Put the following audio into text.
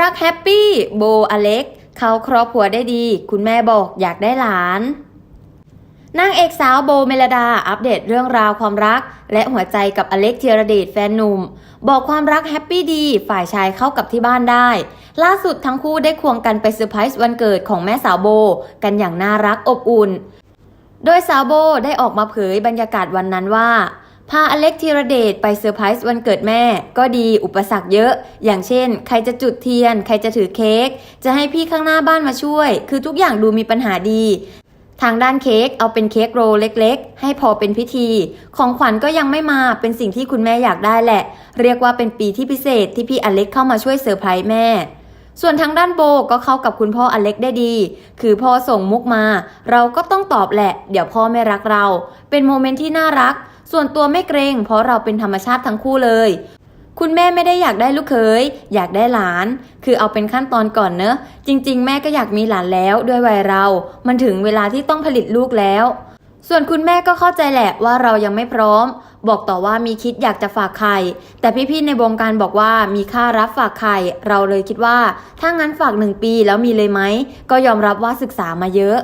รักแฮปปี้โบอเล็ก เขาครอบครัวได้ดี คุณแม่บอกอยากได้หลานนางเอกสาวโบเมลดาอัปเดตเรื่องราวความรัก และหัวใจกับอเล็กธีรเดชแฟนหนุ่ม บอกความรักแฮปปี้ดี ฝ่ายชายเข้ากับที่บ้านได้ ล่าสุดทั้งคู่ได้ควงกันไปเซอร์ไพรส์วันเกิดของแม่สาวโบ กันอย่างน่ารักอบอุ่น โดยสาวโบได้ออกมาเผยบรรยากาศวันนั้นว่า พาอเล็กธีรเดชไปเซอร์ไพรส์วันเกิดแม่ ก็ดีอุปสรรคเยอะ อย่างเช่น ใครจะจุดเทียน ใครจะถือเค้ก จะให้พี่ข้างหน้าบ้านมาช่วย คือทุกอย่างดูมีปัญหาดี ทางด้านเค้กเอาเป็นเค้กโรลเล็กๆ ให้พอเป็นพิธี ของขวัญก็ยังไม่มาเป็นสิ่งที่คุณแม่อยากได้แหละ เรียกว่าเป็นปีที่พิเศษที่พี่อเล็กเข้ามาช่วยเซอร์ไพรส์แม่ส่วนทางด้านโบก็เข้ากับคุณพ่ออเล็กได้ดี คือพ่อส่งมุกมา เราก็ต้องตอบแหละ เดี๋ยวพ่อไม่รักเรา เป็นโมเมนต์ที่น่ารัก ส่วนตัวไม่เกรงเพราะเราเป็นธรรมชาติทั้งคู่เลย คุณแม่ไม่ได้อยากได้ลูกเขยอยากได้หลาน คือเอาเป็นขั้นตอนก่อนเนอะ จริง ๆ แม่ก็อยากมีหลานแล้วด้วยวัยเรา มันถึงเวลาที่ต้องผลิตลูกแล้ว ส่วนคุณแม่ก็เข้าใจแหละว่าเรายังไม่พร้อม บอกต่อว่ามีคิดอยากจะฝากไข่ แต่พี่ๆในวงการบอกว่ามีค่ารับฝากไข่ เราเลยคิดว่า ถ้างั้นฝากหนึ่งปีแล้วมีเลยไหม ก็ยอมรับว่าศึกษามาเยอะ